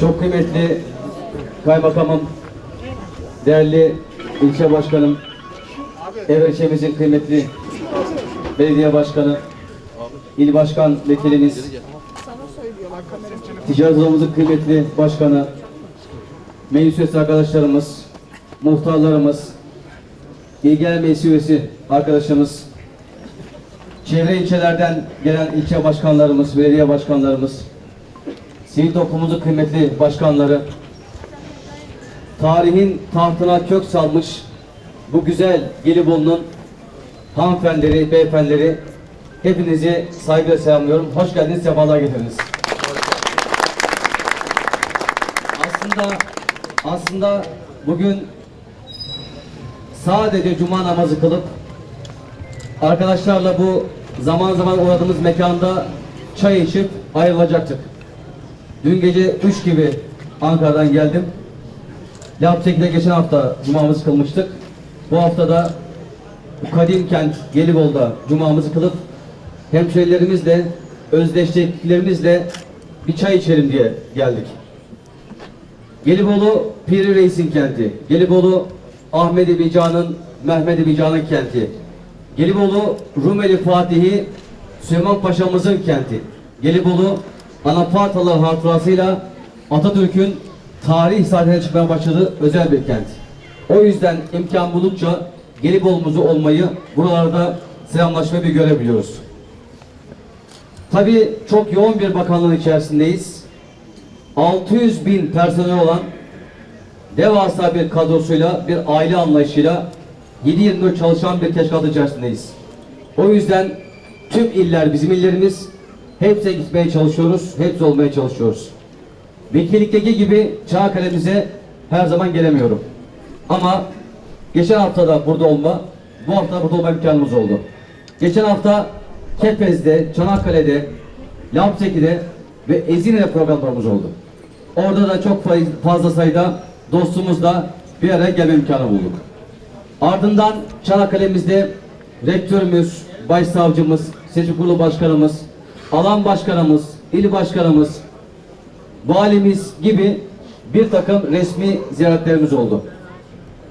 Çok kıymetli kaymakamım, değerli ilçe başkanım, ev ilçemizin kıymetli belediye başkanı, il başkan vekilimiz, ticaret odamızın kıymetli başkanı, meclis üyesi arkadaşlarımız, muhtarlarımız, il genel meclis üyesi arkadaşımız, çevre ilçelerden gelen ilçe başkanlarımız, belediye başkanlarımız, sivil toplumumuzun kıymetli başkanları, tarihin tahtına kök salmış bu güzel Gelibolu'nun hanımefendileri, beyefendileri hepinizi saygıyla selamlıyorum. Hoş geldiniz, sefalar getirdiniz. Aslında aslında bugün sadece cuma namazı kılıp arkadaşlarla bu zaman zaman uğradığımız mekanda çay içip ayrılacaktık. Dün gece 3 gibi Ankara'dan geldim. Lapseki'de geçen hafta cumamızı kılmıştık. Bu hafta da kadim kent Gelibolu'da cumamızı kılıp hemşehrilerimizle, özdeşliklerimizle bir çay içelim diye geldik. Gelibolu Piri Reis'in kenti. Gelibolu Ahmedi Bican'ın, Mehmedi Bican'ın kenti. Gelibolu Rumeli Fatihi Süleyman Paşa'mızın kenti. Gelibolu Anafartalı hatırasıyla Atatürk'ün tarih sahneye çıkmaya başladığı özel bir kent. O yüzden imkan buldukça Gelibolu'muzu olmayı buralarda selamlaşmayı bir görebiliyoruz. Tabii çok yoğun bir bakanlığın içerisindeyiz. 600 bin personel olan devasa bir kadrosuyla, bir aile anlayışıyla 7-24 çalışan bir teşkilat içerisindeyiz. O yüzden tüm iller bizim illerimiz. Hepsine gitmeye çalışıyoruz, hepsi olmaya çalışıyoruz. Vekillikteki gibi Çanakkale'mize her zaman gelemiyorum. Ama geçen hafta da burada olma, bu hafta da burada olma imkanımız oldu. Geçen hafta Kepez'de, Çanakkale'de, Lapseki'de ve Ezine'de programlarımız oldu. Orada da çok fazla sayıda dostumuzla bir araya gelme imkanı bulduk. Ardından Çanakkale'mizde rektörümüz, başsavcımız, seçim kurulu başkanımız, alan başkanımız, il başkanımız, valimiz gibi bir takım resmi ziyaretlerimiz oldu.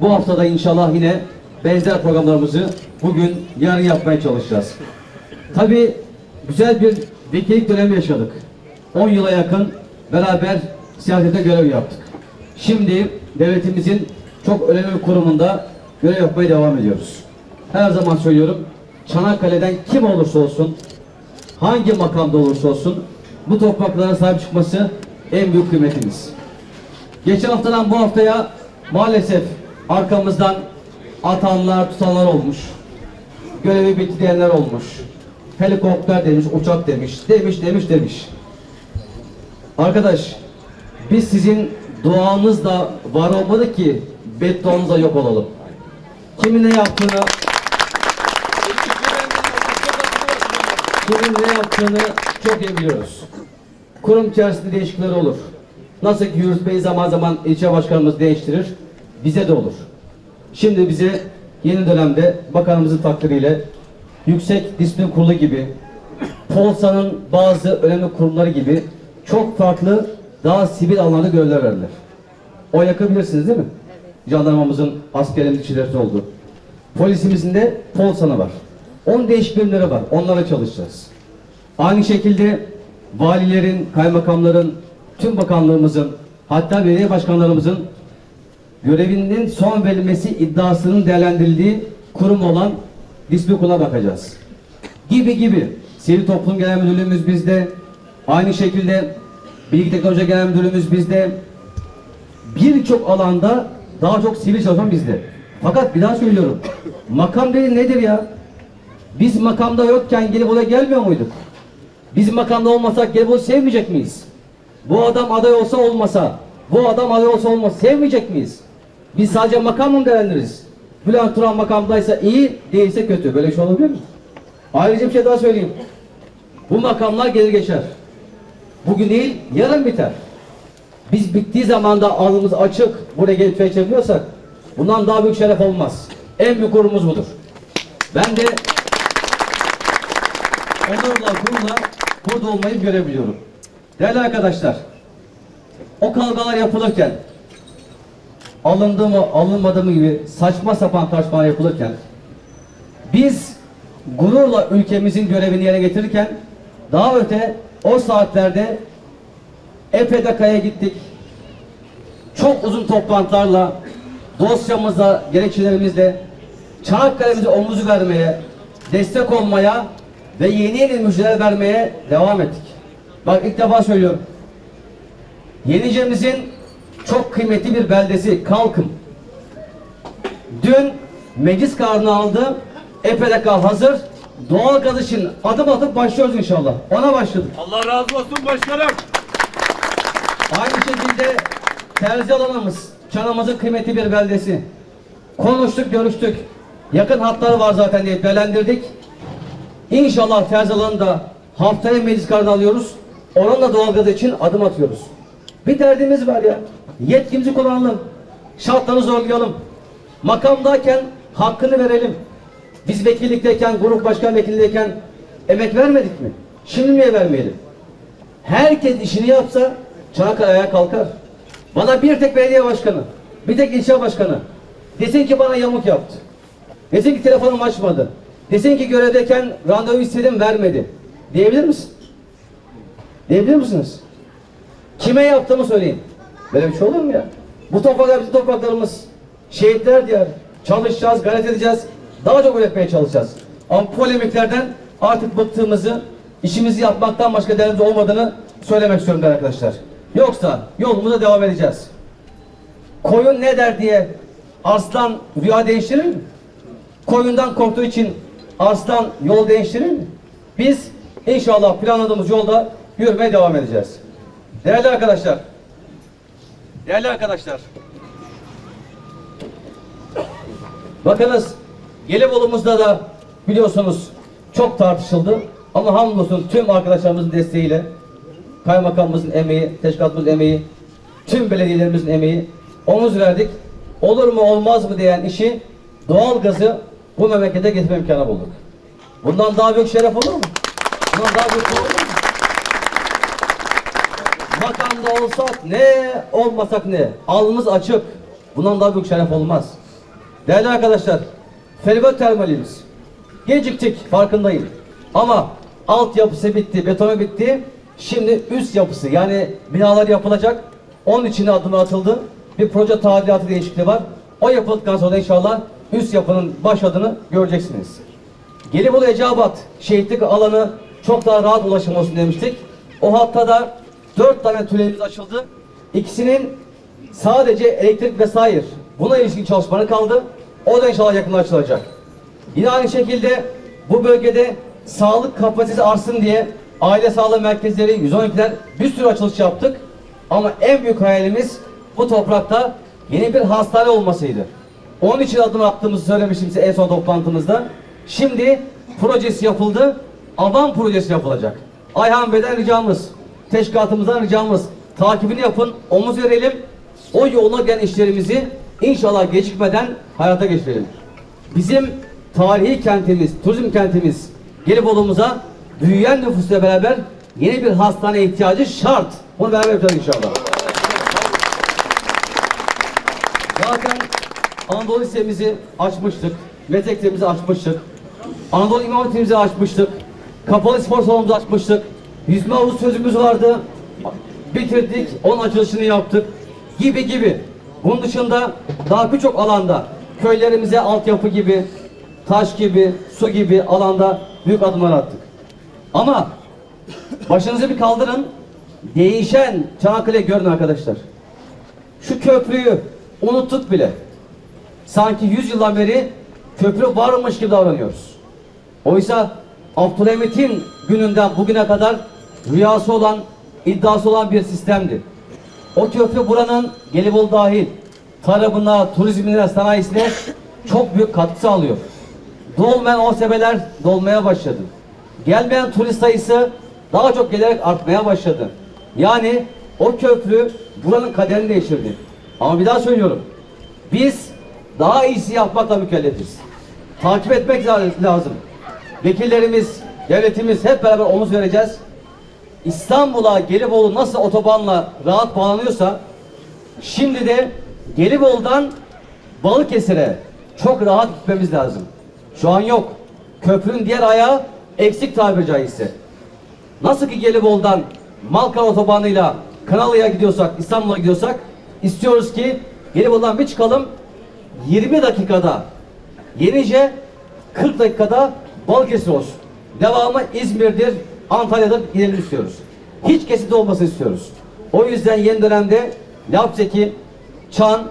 Bu haftada inşallah yine benzer programlarımızı bugün, yarın yapmaya çalışacağız. Tabii güzel bir vekillik dönemi yaşadık. 10 yıla yakın beraber siyasete görev yaptık. Şimdi devletimizin çok önemli bir kurumunda görev yapmaya devam ediyoruz. Her zaman söylüyorum, Çanakkale'den kim olursa olsun, hangi makamda olursa olsun bu topraklara sahip çıkması en büyük kıymetimiz. Geçen haftadan bu haftaya maalesef arkamızdan atanlar, tutanlar olmuş. Görevi bitti diyenler olmuş. Helikopter demiş, uçak demiş, demiş, demiş, demiş. Arkadaş, biz sizin duanızla var olmadık ki bedduanızla yok olalım. Kimin ne yaptığını kimin ne yaptığını çok iyi biliyoruz. Kurum içerisinde değişiklikler olur. Nasıl ki Yunus Bey zaman zaman ilçe başkanımız değiştirir, bize de olur. Şimdi bize yeni dönemde bakanımızın takdiriyle Yüksek Disiplin Kurulu gibi, Polsa'nın bazı önemli kurumları gibi çok farklı daha sivil alanlarda görevler verdiler. O yakabilirsiniz değil mi? Jandarmamızın askerin içlerinde oldu. Polisimizin de Polsa'nı var. 10 değişik birimleri var. Onlara çalışacağız. Aynı şekilde valilerin, kaymakamların, tüm bakanlığımızın, hatta belediye başkanlarımızın görevinin son verilmesi iddiasının değerlendirildiği kurum olan disiplin kuruluna bakacağız. Gibi gibi. Sivil Toplum Genel Müdürlüğümüz bizde. Aynı şekilde Bilgi Teknoloji Genel Müdürlüğümüz bizde. Birçok alanda daha çok sivil çalışan bizde. Fakat bir daha söylüyorum. Makam dedi nedir ya? Biz makamda yokken gelip oraya gelmiyor muyduk? Biz makamda olmasak gelip onu sevmeyecek miyiz? Bu adam aday olsa olmasa, bu adam aday olsa olmasa sevmeyecek miyiz? Biz sadece makam mı değerlendiririz? Bülent Turan makamdaysa iyi, değilse kötü. Böyle şey olabilir mi? Ayrıca bir şey daha söyleyeyim. Bu makamlar gelir geçer. Bugün değil, yarın biter. Biz bittiği zaman da alnımız açık, buraya gelip çay içebiliyorsak bundan daha büyük şeref olmaz. En büyük gururumuz budur. Ben de onurla, gururla burada olmayı görebiliyorum. Değerli arkadaşlar, o kavgalar yapılırken alındı mı alınmadı mı gibi saçma sapan tartışmalar yapılırken biz gururla ülkemizin görevini yerine getirirken daha öte o saatlerde EPDK'ya gittik. Çok uzun toplantılarla dosyamızla, gerekçelerimizle Çanakkale'mize omuzu vermeye, destek olmaya ve yeni yeni müjdeler vermeye devam ettik. Bak ilk defa söylüyorum. Yenice'mizin çok kıymetli bir beldesi Kalkım. Dün meclis kararını aldı. EPDK hazır. Doğalgaz için adım atıp başlıyoruz inşallah. Ona başladık. Allah razı olsun başkanım. Aynı şekilde terzi alanımız, Çanamızın kıymetli bir beldesi. Konuştuk, görüştük. Yakın hatları var zaten diye belendirdik. İnşallah terzi alanını da haftaya meclis kararını alıyoruz. Oranla doğalgaz için adım atıyoruz. Bir derdimiz var ya. Yetkimizi kullanalım. Şartları zorlayalım. Makamdayken hakkını verelim. Biz vekillikteyken, grup başkan vekilliğindeyken emek vermedik mi? Şimdi niye vermeyelim? Herkes işini yapsa Çanakkale ayağa kalkar. Bana bir tek belediye başkanı, bir tek ilçe başkanı desin ki bana yamuk yaptı. Desin ki telefonum açmadı. Desin ki görevdeyken randevu istedim vermedi. Diyebilir misin? Diyebilir misiniz? Kime yaptığımı söyleyin. Böyle bir şey olur mu ya? Bu topraklar bizim topraklarımız. Şehitler diyar. Çalışacağız, gayret edeceğiz. Daha çok üretmeye çalışacağız. Ama polemiklerden artık bıktığımızı, işimizi yapmaktan başka derdimiz olmadığını söylemek istiyorum değerli arkadaşlar. Yoksa yolumuza devam edeceğiz. Koyun ne der diye arslan rüya değiştirir mi? Koyundan korktuğu için arslan yol değiştirir mi? Biz inşallah planladığımız yolda yürümeye devam edeceğiz. Değerli arkadaşlar, değerli arkadaşlar, bakınız Gelibolu'muzda da biliyorsunuz çok tartışıldı ama hamdolsun tüm arkadaşlarımızın desteğiyle kaymakamımızın emeği, teşkilatımızın emeği, tüm belediyelerimizin emeği omuz verdik. Olur mu olmaz mı diyen işi doğalgazı bu memlekete getirme imkanı bulduk. Bundan daha büyük şeref olur mu? Bundan daha büyük olur mu? Makamda olsak ne, olmasak ne? Alnımız açık. Bundan daha büyük şeref olmaz. Değerli arkadaşlar, feribot termalimiz. Geciktik, farkındayım. Ama altyapısı bitti, betonu bitti. Şimdi üst yapısı yani binalar yapılacak. Onun içine adımlar atıldı. Bir proje tadilatı değişikliği var. O yapıldıktan sonra inşallah üst yapının başladığını göreceksiniz. Gelibolu Eceabat şehitlik alanı çok daha rahat ulaşım demiştik. O hatta da dört tane tünelimiz açıldı. İkisinin sadece elektrik vesaire buna ilişkin çalışmaları kaldı. O da inşallah yakında açılacak. Yine aynı şekilde bu bölgede sağlık kapasitesi artsın diye aile sağlığı merkezleri 112'ler bir sürü açılış yaptık. Ama en büyük hayalimiz bu toprakta yeni bir hastane olmasıydı. Onun için adım attığımızı söylemiştim size en son toplantımızda. Şimdi projesi yapıldı. Avan projesi yapılacak. Ayhan Bey'den ricamız, teşkilatımızdan ricamız takibini yapın, omuz verelim. O yola gelen işlerimizi inşallah gecikmeden hayata geçirelim. Bizim tarihi kentimiz, turizm kentimiz Gelibolu'muza büyüyen nüfusla beraber yeni bir hastane ihtiyacı şart. Bunu beraber yapacağız inşallah. Zaten Anadolu Lisemizi açmıştık. Meslek Lisemizi açmıştık. Anadolu İmam Hatip'imizi açmıştık. Kapalı spor salonumuzu açmıştık. Yüzme havuzu sözümüz vardı. Bitirdik. Onun açılışını yaptık. Gibi gibi. Bunun dışında daha birçok alanda köylerimize altyapı gibi, taş gibi, su gibi alanda büyük adımlar attık. Ama başınızı bir kaldırın. Değişen Çanakkale görün arkadaşlar. Şu köprüyü unuttuk bile. Sanki 100 yıldan beri köprü varmış gibi davranıyoruz. Oysa Abdülhamit'in gününden bugüne kadar rüyası olan, iddiası olan bir sistemdi. O köprü buranın Gelibolu dahil tarımına, turizmine, sanayisine çok büyük katkı sağlıyor. Dolmayan OSB'ler dolmaya başladı. Gelmeyen turist sayısı daha çok gelerek artmaya başladı. Yani o köprü buranın kaderini değiştirdi. Ama bir daha söylüyorum. Biz daha iyisi yapmakla mükellefiz. Takip etmek lazım. Vekillerimiz, devletimiz hep beraber omuz vereceğiz. İstanbul'a Gelibolu nasıl otobanla rahat bağlanıyorsa şimdi de Gelibolu'dan Balıkesir'e çok rahat gitmemiz lazım. Şu an yok. Köprünün diğer ayağı eksik tabiri caizse. Nasıl ki Gelibolu'dan Malkara otobanıyla Kanalı'ya gidiyorsak, İstanbul'a gidiyorsak istiyoruz ki Gelibolu'dan bir çıkalım 20 dakikada Yenice 40 dakikada Balıkesir olsun. Devamı İzmir'dir, Antalya'dır gidelim istiyoruz. Hiç kesit olmasını istiyoruz. O yüzden yeni dönemde Lapseki, Çan,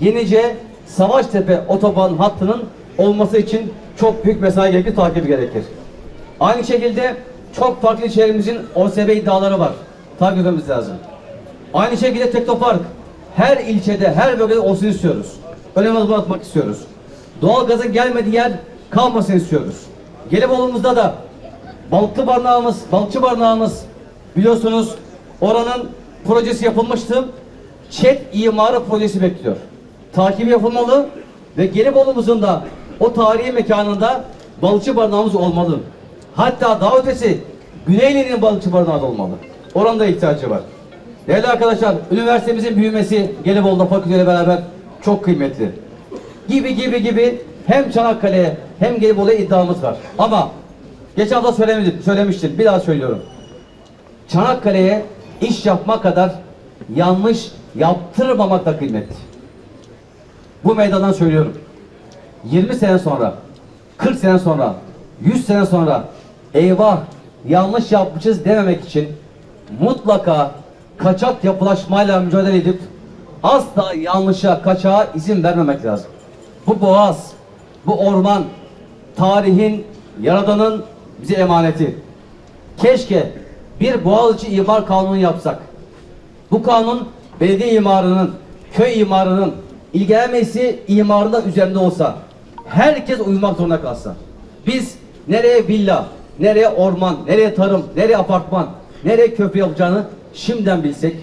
Yenice, Savaştepe otoban hattının olması için çok büyük mesai gerekir, takip gerekir. Aynı şekilde çok farklı ilçelerimizin OSB iddiaları var. Takip etmemiz lazım. Aynı şekilde Teknopark her ilçede, her bölgede olsun istiyoruz. Önem adım atmak istiyoruz. Doğalgazın gelmediği yer kalmasın istiyoruz. Gelibolu'muzda da balıklı barınağımız, balıkçı barınağımız biliyorsunuz oranın projesi yapılmıştı. Çet imarı projesi bekliyor. Takibi yapılmalı ve Gelibolu'muzun da o tarihi mekanında balıkçı barınağımız olmalı. Hatta daha ötesi Güneyli'nin balıkçı barınağı da olmalı. Oranda ihtiyacı var. Değerli arkadaşlar, üniversitemizin büyümesi Gelibolu'da fakülteyle beraber çok kıymetli. Gibi gibi gibi hem Çanakkale'ye hem Gelibolu'ya iddiamız var. Ama geçen hafta söylemiştim, söylemiştim. Bir daha söylüyorum. Çanakkale'ye iş yapmak kadar yanlış yaptırmamak da kıymetli. Bu meydandan söylüyorum. 20 sene sonra, 40 sene sonra, 100 sene sonra eyvah yanlış yapmışız dememek için mutlaka kaçak yapılaşmayla mücadele edip asla yanlışa, kaçağa izin vermemek lazım. Bu boğaz, bu orman, tarihin, yaradanın bize emaneti. Keşke bir Boğaziçi imar kanunu yapsak. Bu kanun belediye imarının, köy imarının, ilgilenmesi imarında üzerinde olsa. Herkes uyumak zorunda kalsa. Biz nereye villa, nereye orman, nereye tarım, nereye apartman, nereye köprü yapacağını şimdiden bilsek.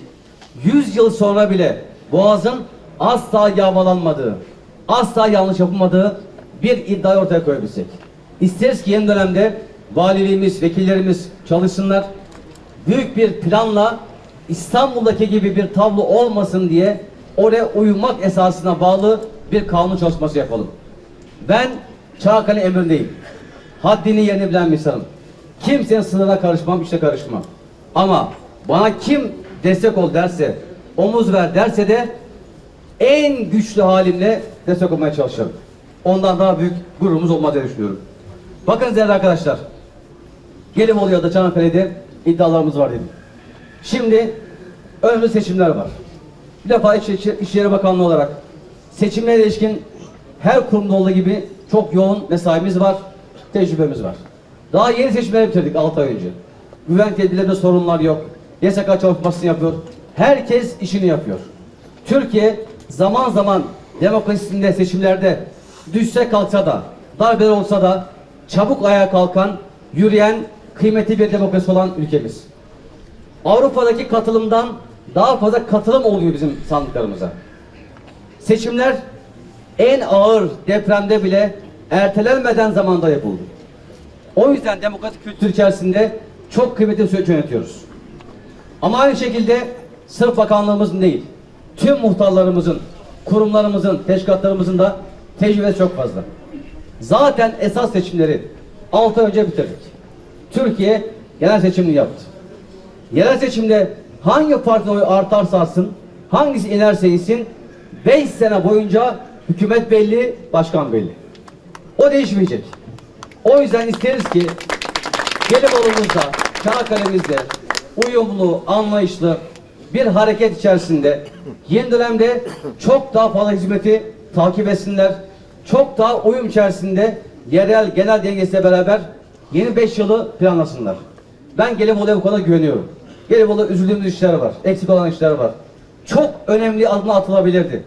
100 yıl sonra bile Boğaz'ın asla yağmalanmadığı, asla yanlış yapılmadığı bir iddiayı ortaya koyabilsek. İsteriz ki yeni dönemde valiliğimiz, vekillerimiz çalışsınlar. Büyük bir planla İstanbul'daki gibi bir tablo olmasın diye oraya uyumak esasına bağlı bir kanun çalışması yapalım. Ben Çanakkale emrindeyim. Haddini yerini bilen bir insanım. Kimsenin sınırına karışmam, işte karışmam. Ama bana kim destek ol derse, omuz ver derse de en güçlü halimle destek olmaya çalışırım. Ondan daha büyük gururumuz olmaz diye düşünüyorum. Bakın değerli arkadaşlar. Gelibolu ya da Çanakkale'de iddialarımız var dedim. Şimdi önümüzde seçimler var. Bir defa İç, İç, İçişleri Bakanlığı olarak seçimlere ilişkin her kurumda olduğu gibi çok yoğun mesaimiz var, tecrübemiz var. Daha yeni seçimleri bitirdik 6 ay önce. Güvenlik tedbirlerinde sorunlar yok. YSK çalışmasını yapıyor. Herkes işini yapıyor. Türkiye zaman zaman demokrasisinde seçimlerde düşse kalksa da darbeler olsa da çabuk ayağa kalkan, yürüyen, kıymetli bir demokrasi olan ülkemiz. Avrupa'daki katılımdan daha fazla katılım oluyor bizim sandıklarımıza. Seçimler en ağır depremde bile ertelenmeden zamanda yapıldı. O yüzden demokratik kültür içerisinde çok kıymetli bir süreç yönetiyoruz. Ama aynı şekilde sırf bakanlığımızın değil, tüm muhtarlarımızın, kurumlarımızın, teşkilatlarımızın da tecrübesi çok fazla. Zaten esas seçimleri 6 ay önce bitirdik. Türkiye genel seçimini yaptı. Yerel seçimde hangi partinin oyu artarsa artsın, hangisi inerse insin, 5 sene boyunca hükümet belli, başkan belli. O değişmeyecek. O yüzden isteriz ki Gelibolu'muzda, Çanakkale'mizde uyumlu, anlayışlı bir hareket içerisinde yeni dönemde çok daha fazla hizmeti takip etsinler. Çok daha uyum içerisinde yerel genel dengesiyle beraber yeni 5 yılı planlasınlar. Ben Gelibolu'ya bu kadar güveniyorum. Gelibolu üzüldüğümüz işler var. Eksik olan işler var. Çok önemli adımlar atılabilirdi.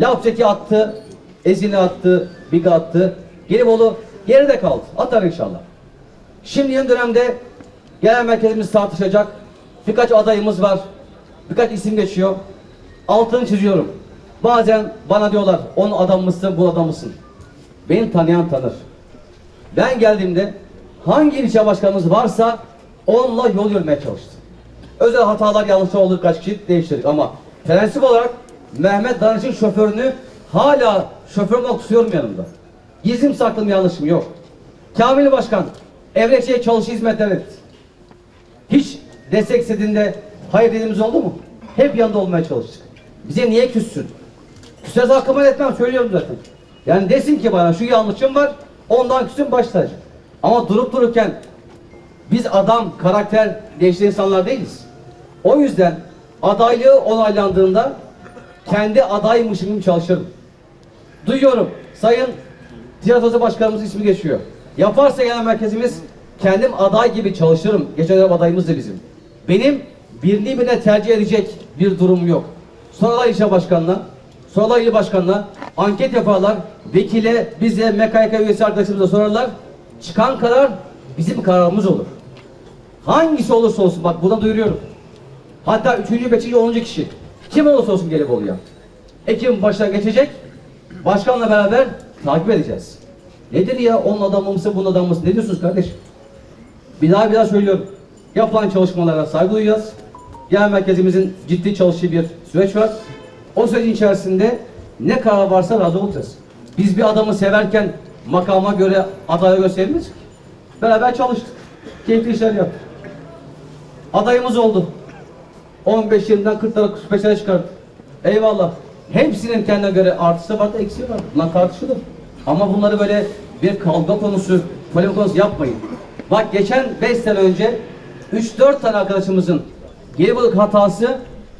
Lapçeki attı, Ezini attı, Biga attı. Gelibolu geride kaldı. Atar inşallah. Şimdi yeni dönemde genel merkezimiz tartışacak. Birkaç adayımız var. Birkaç isim geçiyor. Altını çiziyorum. Bazen bana diyorlar, onun adam mısın, bu adam mısın? Beni tanıyan tanır. Ben geldiğimde hangi ilçe başkanımız varsa onunla yol yürümeye çalıştım. Özel hatalar yanlışlar olur kaç kişi değiştirdik ama prensip olarak Mehmet Danış'ın şoförünü hala şoförüm olarak tutuyorum yanımda. Gizlim saklım yanlışım yok. Kamil Başkan Evrekçi'ye çalışı hizmetler etti. Hiç destek istediğinde hayır dediğimiz oldu mu? Hep yanında olmaya çalıştık. Bize niye küssün? Küserse hakkımı etmem söylüyorum zaten. Yani desin ki bana şu yanlışım var ondan küsün baş. Ama durup dururken biz adam, karakter değiştiren insanlar değiliz. O yüzden adaylığı onaylandığında kendi adaymışım gibi çalışırım. Duyuyorum. Sayın Tiyatrosu Başkanımız ismi geçiyor. Yaparsa genel merkezimiz kendim aday gibi çalışırım. Geçen dönem adayımız da bizim. Benim birini birine tercih edecek bir durumum yok. Sonra ilçe başkanına, sonra il başkanına anket yaparlar. Vekile, bize, MKYK üyesi arkadaşlarımıza sorarlar. Çıkan karar bizim kararımız olur. Hangisi olursa olsun bak buradan duyuruyorum. Hatta üçüncü, beşinci, onuncu kişi. Kim olursa olsun gelip oluyor. Ekim başına geçecek. Başkanla beraber takip edeceğiz. Nedir ya onun adamı mısın bunun adamı mısın? Ne diyorsunuz kardeşim? Bir daha bir daha söylüyorum. Yapılan çalışmalara saygı duyacağız. Genel merkezimizin ciddi çalıştığı bir süreç var. O sürecin içerisinde ne karar varsa razı olacağız. Biz bir adamı severken makama göre, adaya sevmiyoruz ki. Beraber çalıştık. Keyifli işler yaptık. Adayımız oldu. 15 yılından 40'lara 45'lere çıkardık. Eyvallah. Hepsinin kendine göre artısı var da eksiği var. Bunlar tartışılır. Ama bunları böyle bir kavga konusu, polemik konusu yapmayın. Bak geçen 5 sene önce 3-4 tane arkadaşımızın Gelibolu'daki hatası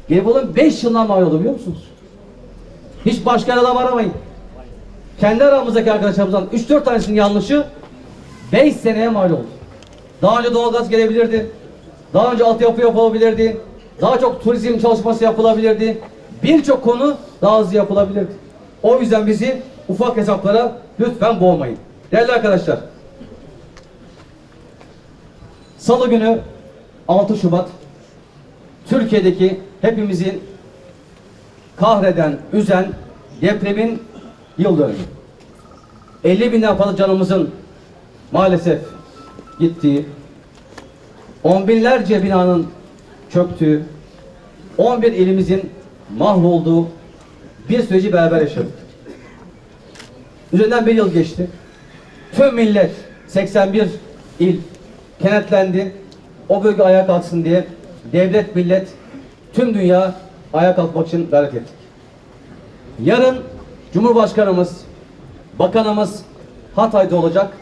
Gelibolu'nun 5 yılından mal oldu biliyor musunuz? Hiç başka adam aramayın. Kendi aramızdaki arkadaşlarımızdan 3-4 tanesinin yanlışı 5 seneye mal oldu. Daha önce doğalgaz gelebilirdi. Daha önce altyapı yapılabilirdi. Daha çok turizm çalışması yapılabilirdi. Birçok konu daha hızlı yapılabilirdi. O yüzden bizi ufak hesaplara lütfen boğmayın. Değerli arkadaşlar. Salı günü 6 Şubat Türkiye'deki hepimizin kahreden, üzen depremin yıl dönümü. 50 binden fazla canımızın maalesef gittiği, on binlerce binanın çöktüğü, 11 ilimizin mahvolduğu bir süreci beraber yaşadık. Üzerinden bir yıl geçti. Tüm millet 81 il kenetlendi. O bölge ayağa kalksın diye devlet, millet, tüm dünya ayağa kalkmak için gayret ettik. Yarın Cumhurbaşkanımız, Bakanımız Hatay'da olacak.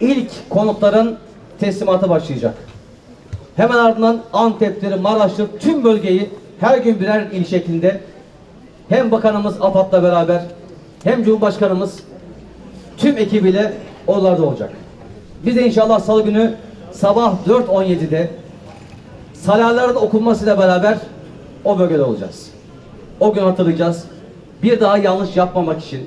İlk konutların teslimatı başlayacak. Hemen ardından Antep'tir, Maraş'tır, tüm bölgeyi her gün birer il şeklinde hem bakanımız AFAD'la beraber hem Cumhurbaşkanımız tüm ekibiyle oralarda olacak. Biz de inşallah salı günü sabah 4.17'de salarların okunmasıyla beraber o bölgede olacağız. O gün hatırlayacağız. Bir daha yanlış yapmamak için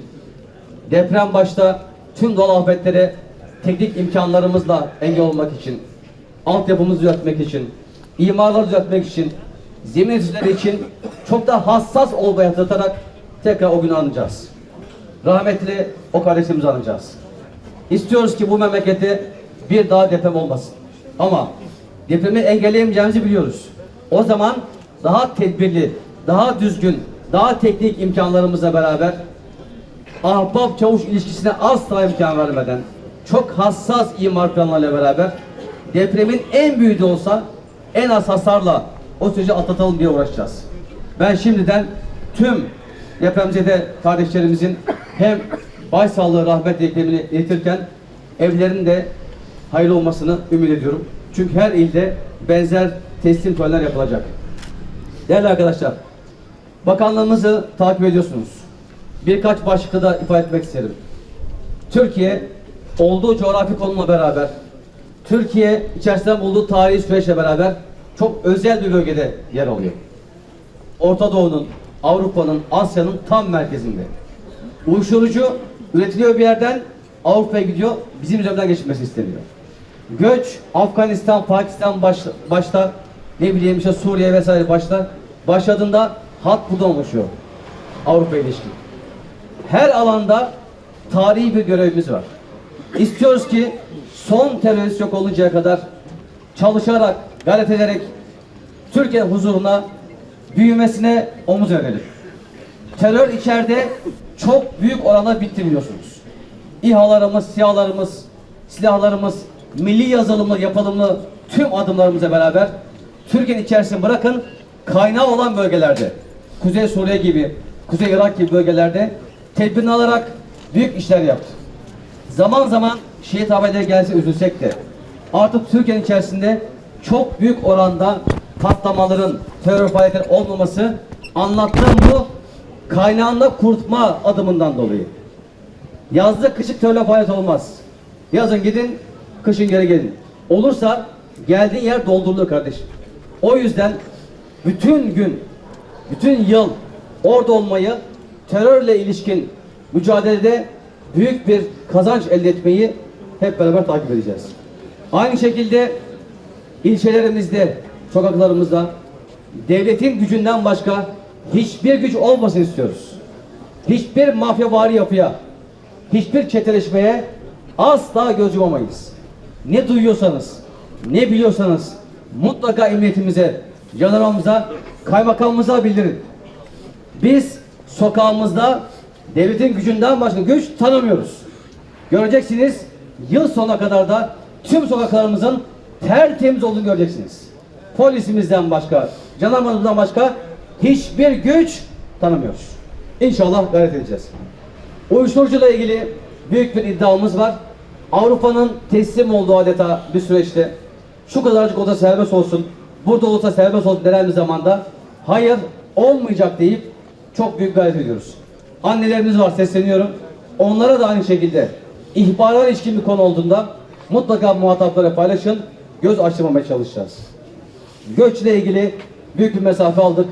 deprem başta tüm doğal afetlere teknik imkanlarımızla engel olmak için, altyapımızı düzeltmek için, imarları düzeltmek için, zemin etütleri için çok da hassas olmaya hatırlatarak tekrar o günü anacağız. Rahmetli o kardeşimizi anacağız. İstiyoruz ki bu memlekette bir daha deprem olmasın. Ama depremi engelleyemeyeceğimizi biliyoruz. O zaman daha tedbirli, daha düzgün, daha teknik imkanlarımızla beraber ahbap çavuş ilişkisine asla imkan vermeden çok hassas imar planlarıyla beraber depremin en büyüğü de olsa en az hasarla o süreci atlatalım diye uğraşacağız. Ben şimdiden tüm depremzede kardeşlerimizin hem başsağlığı rahmet dileklerini iletirken evlerinin de hayırlı olmasını ümit ediyorum. Çünkü her ilde benzer teslim törenler yapılacak. Değerli arkadaşlar, bakanlığımızı takip ediyorsunuz. Birkaç başlıkta da ifade etmek isterim. Türkiye olduğu coğrafi konumla beraber, Türkiye içerisinde bulunduğu tarihi süreçle beraber çok özel bir bölgede yer alıyor. Orta Doğu'nun, Avrupa'nın, Asya'nın tam merkezinde. Uyuşturucu üretiliyor bir yerden Avrupa'ya gidiyor, bizim üzerinden geçmesi isteniyor. Göç, Afganistan, Pakistan baş, başta, ne bileyim işte Suriye vesaire başta başladığında hat buradan oluşuyor. Avrupa ilişkin. Her alanda tarihi bir görevimiz var. İstiyoruz ki son terörist yok oluncaya kadar çalışarak, gayret ederek Türkiye'nin huzuruna, büyümesine omuz verelim. Terör içeride çok büyük oranda bitti biliyorsunuz. İHA'larımız, SİHA'larımız, silahlarımız, milli yazılımlı, yapılımlı tüm adımlarımızla beraber Türkiye'nin içerisinde bırakın kaynağı olan bölgelerde, Kuzey Suriye gibi, Kuzey Irak gibi bölgelerde tedbirini alarak büyük işler yaptı. Zaman zaman şehit haberleri gelse üzülsek de artık Türkiye'nin içerisinde çok büyük oranda patlamaların, terör faaliyetleri olmaması anlattığım bu kaynağında kurtma adımından dolayı. Yazda kışık terörle faaliyet olmaz. Yazın gidin, kışın geri gelin. Olursa geldiğin yer doldurulur kardeşim. O yüzden bütün gün, bütün yıl orada olmayı, terörle ilişkin mücadelede büyük bir kazanç elde etmeyi hep beraber takip edeceğiz. Aynı şekilde ilçelerimizde, sokaklarımızda devletin gücünden başka hiçbir güç olmasın istiyoruz. Hiçbir mafyavari yapıya, hiçbir çeteleşmeye asla göz yumamayız. Ne duyuyorsanız, ne biliyorsanız mutlaka emniyetimize, jandarmamıza, kaymakamımıza bildirin. Biz sokağımızda devletin gücünden başka güç tanımıyoruz. Göreceksiniz yıl sonuna kadar da tüm sokaklarımızın tertemiz olduğunu göreceksiniz. Polisimizden başka, jandarmamızdan başka hiçbir güç tanımıyoruz. İnşallah gayret edeceğiz. Uyuşturucuyla ilgili büyük bir iddiamız var. Avrupa'nın teslim olduğu adeta bir süreçte şu kadarcık oda serbest olsun, burada olsa serbest olsun denen bir zamanda hayır olmayacak deyip çok büyük gayret ediyoruz. Annelerimiz var sesleniyorum. Onlara da aynı şekilde ihbarlar ilişkin bir konu olduğunda mutlaka muhataplara paylaşın. Göz açtırmamaya çalışacağız. Göçle ilgili büyük bir mesafe aldık.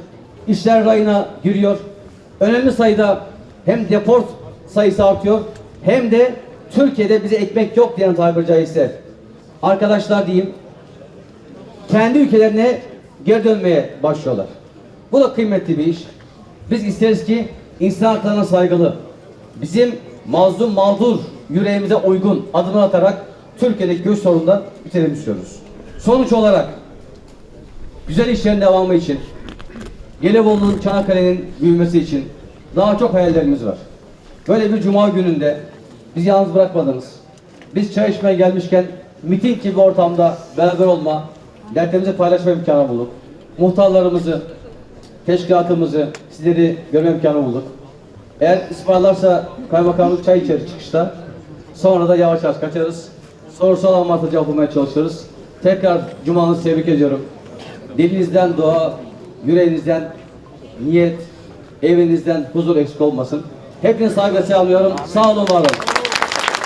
İşler rayına giriyor. Önemli sayıda hem deport sayısı artıyor hem de Türkiye'de bize ekmek yok diyen tabiri caizse arkadaşlar diyeyim kendi ülkelerine geri dönmeye başlıyorlar. Bu da kıymetli bir iş. Biz isteriz ki insan haklarına saygılı, bizim mazlum mağdur yüreğimize uygun adımlar atarak Türkiye'deki göç sorununu bitirelim istiyoruz. Sonuç olarak güzel işlerin devamı için, Gelibolu'nun, Çanakkale'nin büyümesi için daha çok hayallerimiz var. Böyle bir cuma gününde bizi yalnız bırakmadınız. Biz çay içmeye gelmişken miting gibi ortamda beraber olma, dertlerimizi paylaşma imkanı bulduk. Muhtarlarımızı, teşkilatımızı, sizleri görme imkanı bulduk. Eğer ısmarlarsa kaymakamlık çay içeriz çıkışta. Sonra da yavaş yavaş kaçarız. Sorusu olan varsa cevaplamaya çalışırız. Tekrar cumanızı tebrik ediyorum. Dilinizden dua, yüreğinizden niyet, evinizden huzur eksik olmasın. Hepinizi saygıyla selamlıyorum. Sağ olun, var olun.